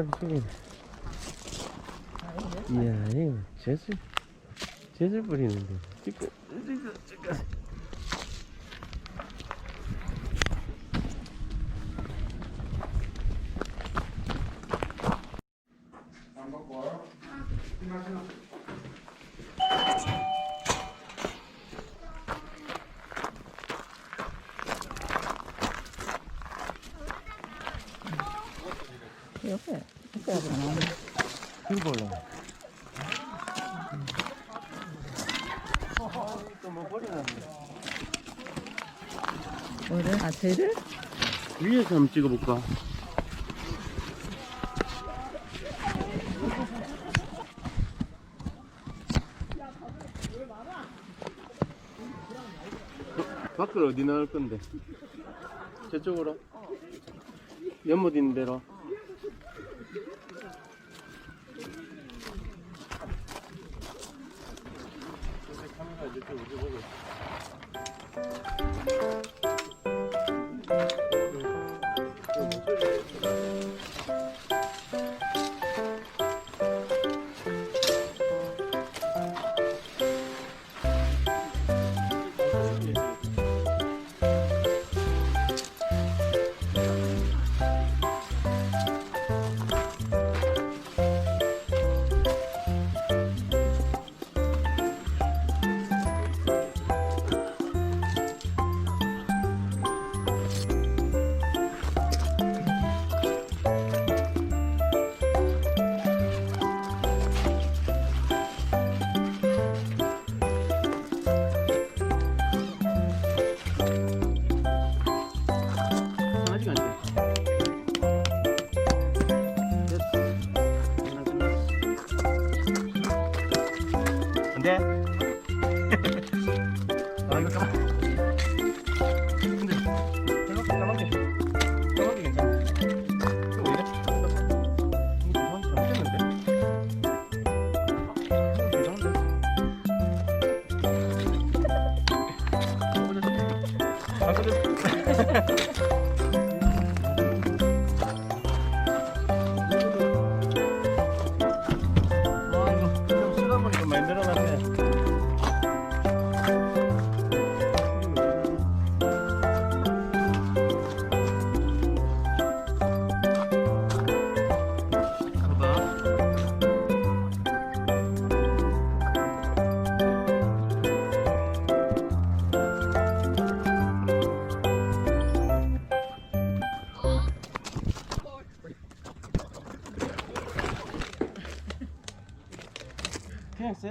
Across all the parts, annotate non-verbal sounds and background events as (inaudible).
깜짝이네. 이야, 이거 재질, 재질 뿌리는데. 이거, 이거. 옆에 옆에 하지 마. 들고 올라. 또뭐 버려놨네. 쟤를? 위에서 한번 찍어볼까? 어, 밖을 어디 나올 건데? 저쪽으로? 연못 있는 대로? 카메라 이쪽 우리 보고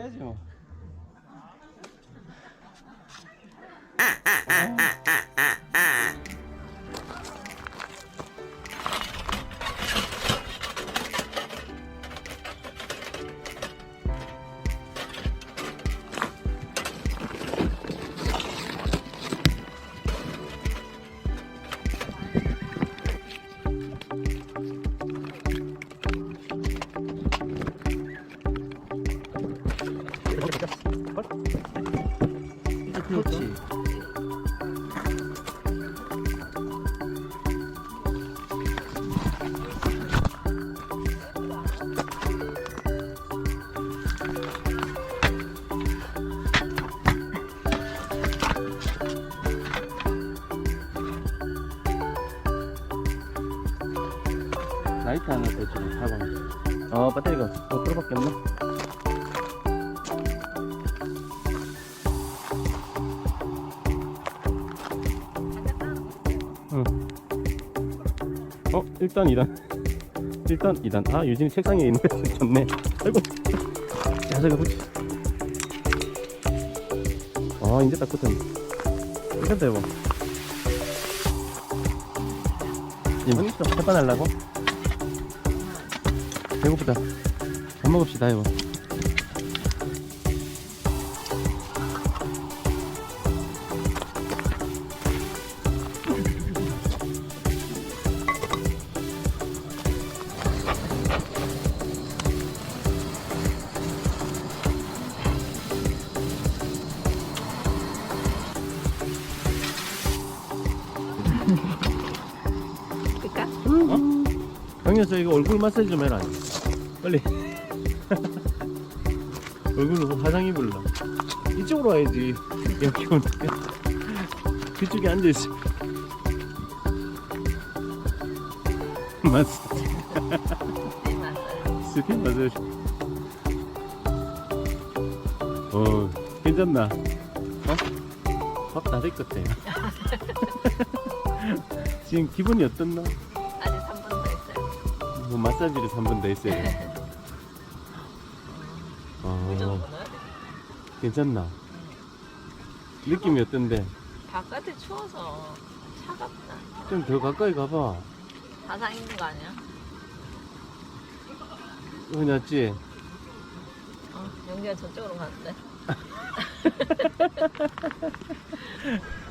그냥 써 어, 일단 2단. 일단 2단. 아, 유진이 책상에 있는 거 좋네. 아이고. 자, 저거 보지. 아, 이제 딱 붙었네. 이건데, 뭐. 이제 해봐 달라고? 배고프다. 밥 먹읍시다, 이거. 강현 저 이거 얼굴 마사지 좀 해라. 빨리. (laughs) 얼굴 화장 입을라. 이쪽으로 와야지. 여기 오니까 그쪽에 앉아있어. (laughs) 마사지. 스킨 마사지. 어 괜찮나? 어? 것 같아 (laughs) 지금 기분이 어떻나? 아직 3분 더 있어요. 뭐 마사지를 3분 더 했어야 돼. 그 어? 괜찮나? 느낌이 어떤데? 바깥에 추워서 차갑다. 좀 더 가까이 가봐. 바상 있는 거 아니야? 낫지? 어, 영기가 저쪽으로 갔는데. (laughs)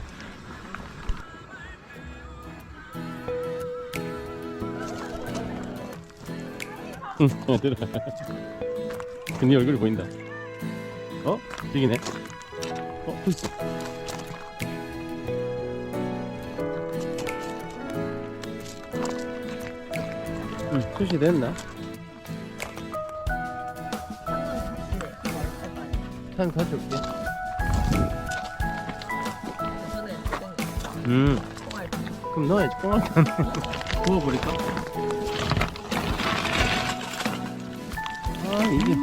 얘들아. (laughs) 네 얼굴이 보인다. 어? 저기네. 어, 벌써. 응, 표시 됐나? 한 가져올게. 음, 그럼 넣어야지. 뽕한탄 부어버릴까? (laughs) 이게.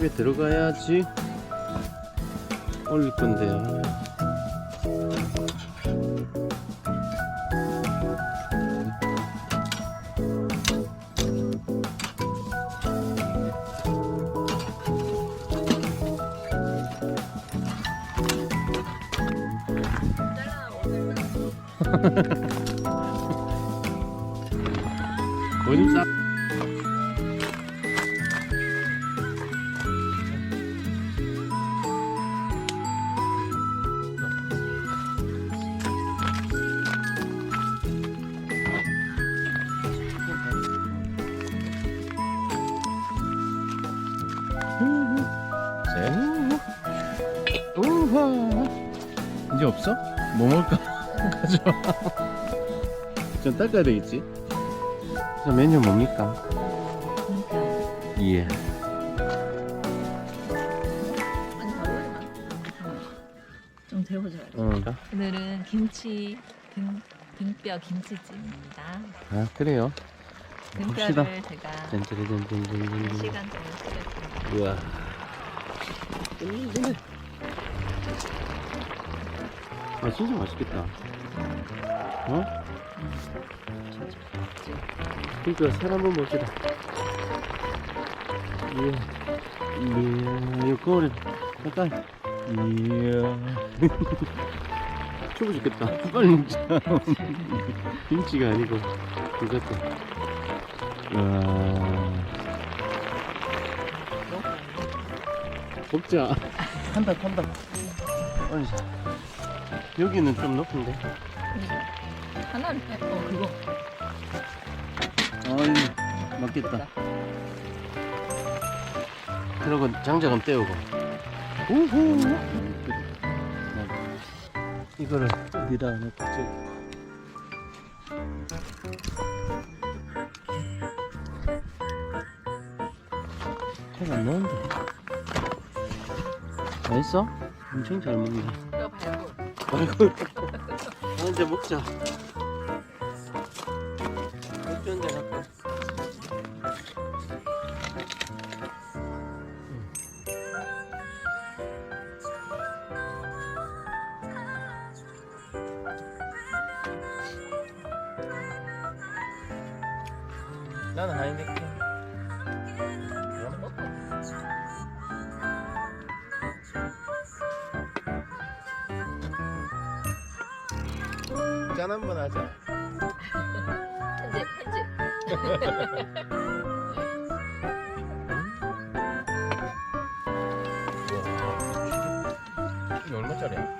왜 들어가야지? 올릴 건데. 아. 잘라 이제 없어? 뭐 먹을까? (laughs) 가져와. 좀 닦아야 되겠지? 저 메뉴 뭡니까? 예. 좀 데워줘야 돼. 어. 오늘은 김치 등 등뼈 김치찜입니다. 아 그래요. 봅시다. 등뼈를 제가 짠짜라짠짠짠짠. 시간 전에 끓였습니다. 우와. 아 진짜 맛있겠다. 어? 그러니까 살 한번 봅시다. 예. 이야, 이거 거울에 약간 이야. (laughs) 추워 죽겠다. 빨리 먹자. (laughs) 김치가 아니고 이것도. 와. 먹자. 탄다, 탄다. 올리자. 여기는 좀 높은데. 하나를 빼. 어 그거. 아이, 맞겠다. 그러고 장작은 떼우고. 우후. 이거를 어디다 놓고 저기. 잘안 나온다. 맛있어? 엄청 잘 먹네. 아이고, 아, 이제 먹자. 짠 한 번 하자. 편집 편집. 이게 얼마짜리야?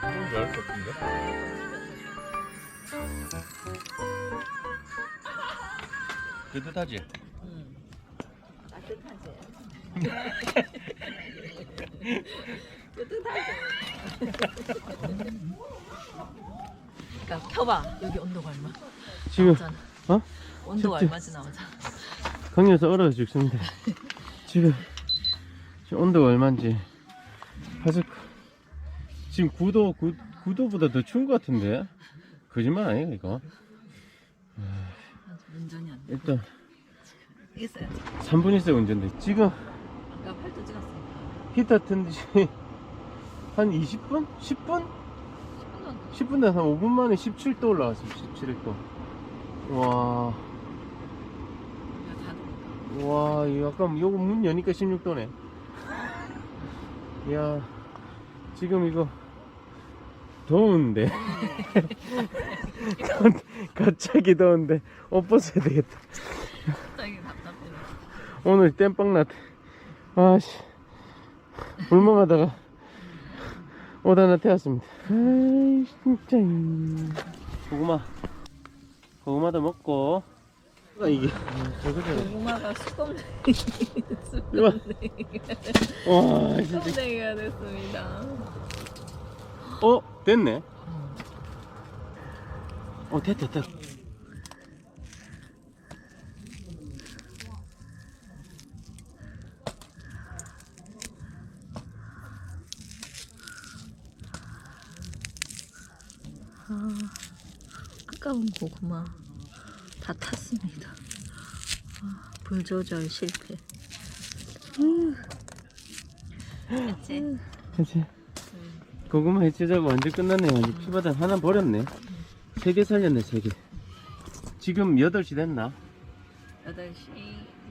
좀 열할 것 같은데? 뜨뜻하지? 음. (laughs) 따뜻하지. 그러니까 켜봐. 여기 온도가 얼마? 지금 나오잖아. 어? 온도가 춥지? 얼마지 나오잖아. 강에서 얼어 죽습니다. 지금, 지금 온도가 얼마인지. 아직 지금 9도, 9, 9도보다 더 추운 것 같은데? 거짓말 아니야, 이거? 운전이 안 돼. 일단 있어요. 3분 있어야 운전돼. 지금 아까 팔도 찍었으니까. 히터 튼지 한 20분? 10분? 10분 10분 한 5분 만에 17도 올라왔어요. 17도. 와. 와, 이거 약간 요거 문 여니까 16도네. 야, 지금 이거 더운데. (laughs) 갑자기 더운데 옷 벗어야 되겠다. 오늘 땜빵 났. 아씨, 불멍하다가 옷 하나 태웠습니다. 아이 진짜. 고구마, 고구마도 먹고. 아 이게. 고구마가 수검 이거. 와 진짜. 수검쟁이가 됐습니다. 어 됐네. 어 됐다 됐다. 아, 아까운 고구마 다 탔습니다. 아, 불 조절 실패. 그치? 그치. 고구마 해치자고 완전 끝났네. 완전 피바다 하나 버렸네. 세 개 살렸네, 세 개. 지금 8시 됐나? 8시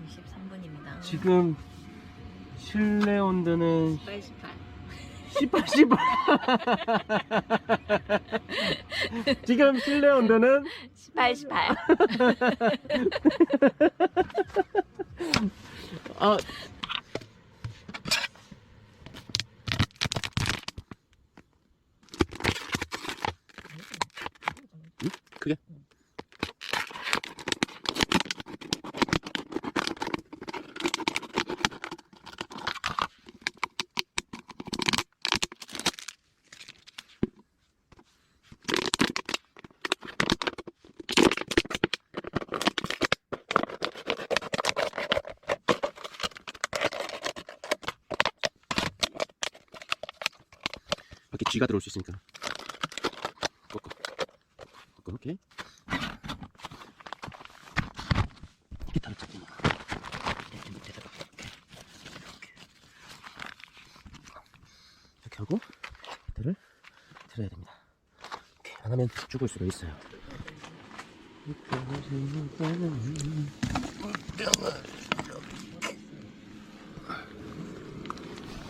23분입니다. 지금 실내 온도는 88. 18, 18. (laughs) 지금 실내 온도는 18, 18. (laughs) 아 쥐가 들어올 수 있으니까. 꺾어. 꺾어 오케이. 기타를 마 이렇게 밑에다가 이렇게. 이렇게 이렇게. 하고 기타를 들어야 됩니다. 오케이 안 하면 죽을 수가 있어요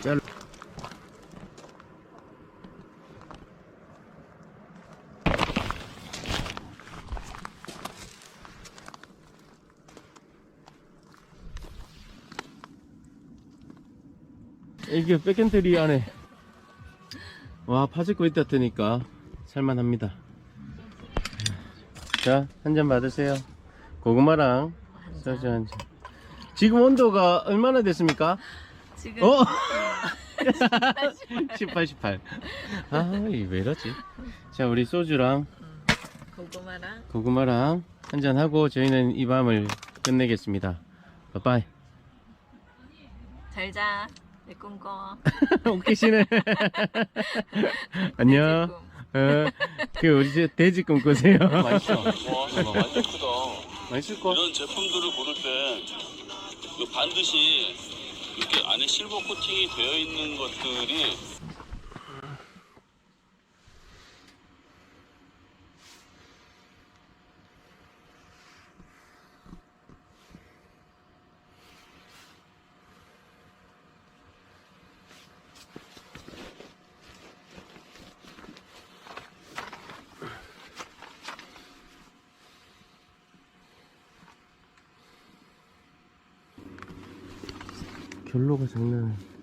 잘 이게 백엔트리 안에 와 파짓고 있다 뜨니까 살만합니다. 자 한 잔 받으세요. 고구마랑 소주 한잔. 지금 온도가 얼마나 됐습니까? 지금 어? 18, 18 아이 왜 이러지? 자 우리 소주랑 고구마랑 고구마랑 한잔 하고 저희는 이 밤을 끝내겠습니다. 바이바이 잘 자. 내 꿈꿔. (laughs) 웃기시네 (laughs) 안녕 어, 그 우리 집 돼지 꿈꾸세요. 맛있어. 와, 정말 완전 크다. 맛있을 거. 이런 제품들을 고를 때 이거 반드시 이렇게 안에 실버 코팅이 되어 있는 것들이 결로가 장난.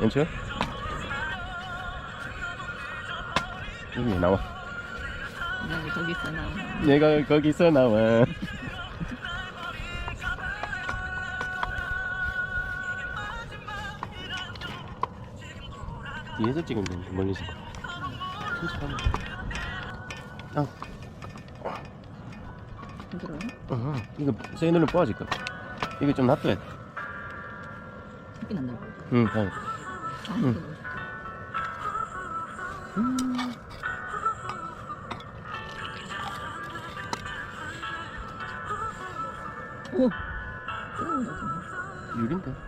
괜찮아? 여기 나와. 나도 거기서 나와. 내가 거기서 나와. (laughs) 뒤에서 찍으면 돼, 멀리서. 하면 돼. 힘들어. 어, 이거 새 눈을 뽑아질 거야. 이거 좀 놔둬야 돼. 새끼 난다. 응, 응. 아, 응. 이거. 오. 뜨거운 거 같은데. 유린데.